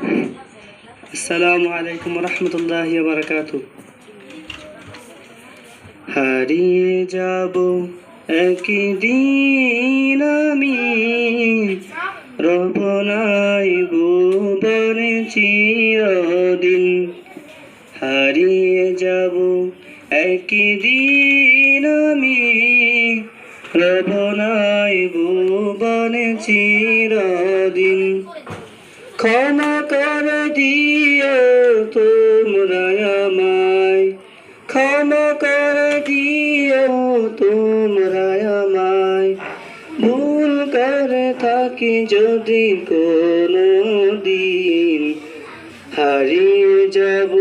আসসালামু আলাইকুম রহমতুল্লাহ বারকাতু হারিয়ে যাব একদিন আমি। রবনাই ভুবনে চিরদিন। হারিয়ে যাব একদিন আমি। রবনাই ভুবনে চিরদিন। ক্ষমা দিও তোমরা আমায় ক্ষমা করে দিও, তোমরা আমায় ভুল করে থাকি যদি কোনো দিন হারিয়ে যাব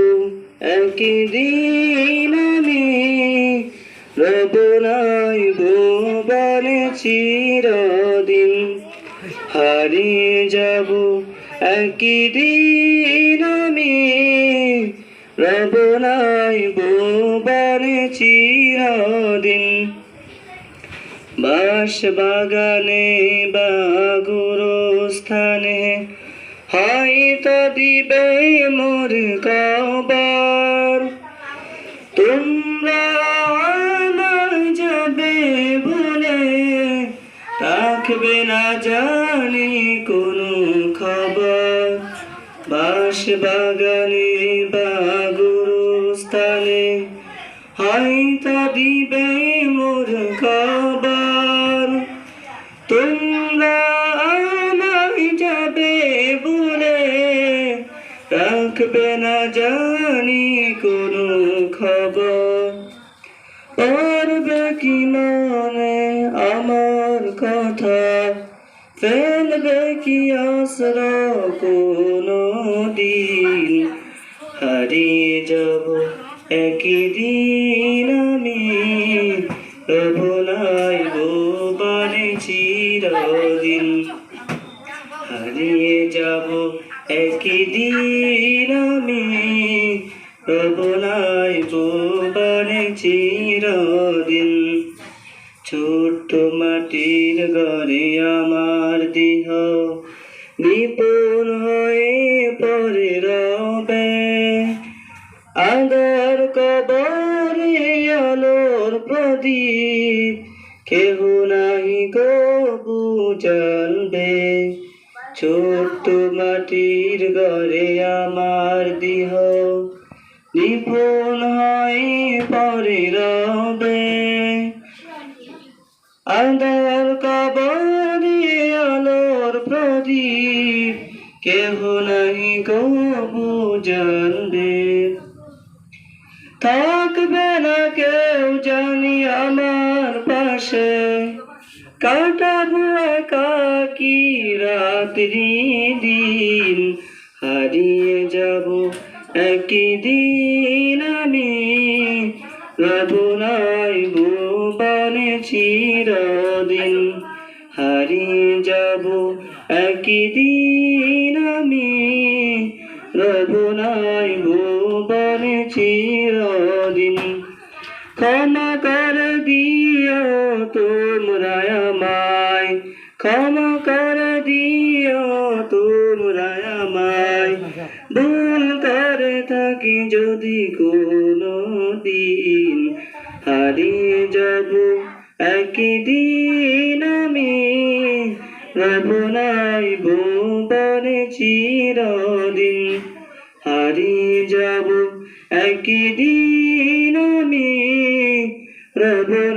একদিন আমি রবনাই ভুবনে চিরদিন। হারিয়ে যাব একদিন আমি রবনাই ভুবনে চিরদিন। বাস বাগানে বা গুরুস্থানে হয়তো দিবে মোর কবর। তোমরা আমার যাবে বলে রাখবে না জানি কোনো খবর। বাস বাগানে বা গুরুস্থানে হয়তো দিবে মোর খবর তোমরা আমায় যাবে বলে রাখবে না জানি কোনো খবর। পারবে কি মনে আমার কথা? ফেলবে কি আসর একদিন আমি রবনাই ভুবনে চিরদিন। হারিয়ে যাব একদিন আমি রবনাই ভুবনে চিরদিন। ছোট্ট মাটির ঘরে আমার দেহ প্রদীপ কেহ নাহি কবু জানবে ছোট্ট মাটির ঘরে আমার দেহ নিপুণ হয়, পরে রবে। আন্ধার কবরে আলোর প্রদীপ, কেহ নাহি কবু জানবে থাকবে না কেউ জানি আমার পাশে। কাটাবো একাকি রাত্রি দিন? হারিয়ে যাব একদিন আমি। রবনাই ভুবনে চিরদিন হারিয়ে যাব একই দিন আমি। রবনাই ভুবনে চিরদিন ক্ষমা কর দিও তোমরা আমায়। ক্ষমা কর দিও তোমরা আমায়। ভুল করে থাকি যদি কোনো দিন। হারিয়ে যাব একদিন আমি। রবনাই ভুবনে চিরদিন। হারিয়ে যাব একদিন আমি রবনাই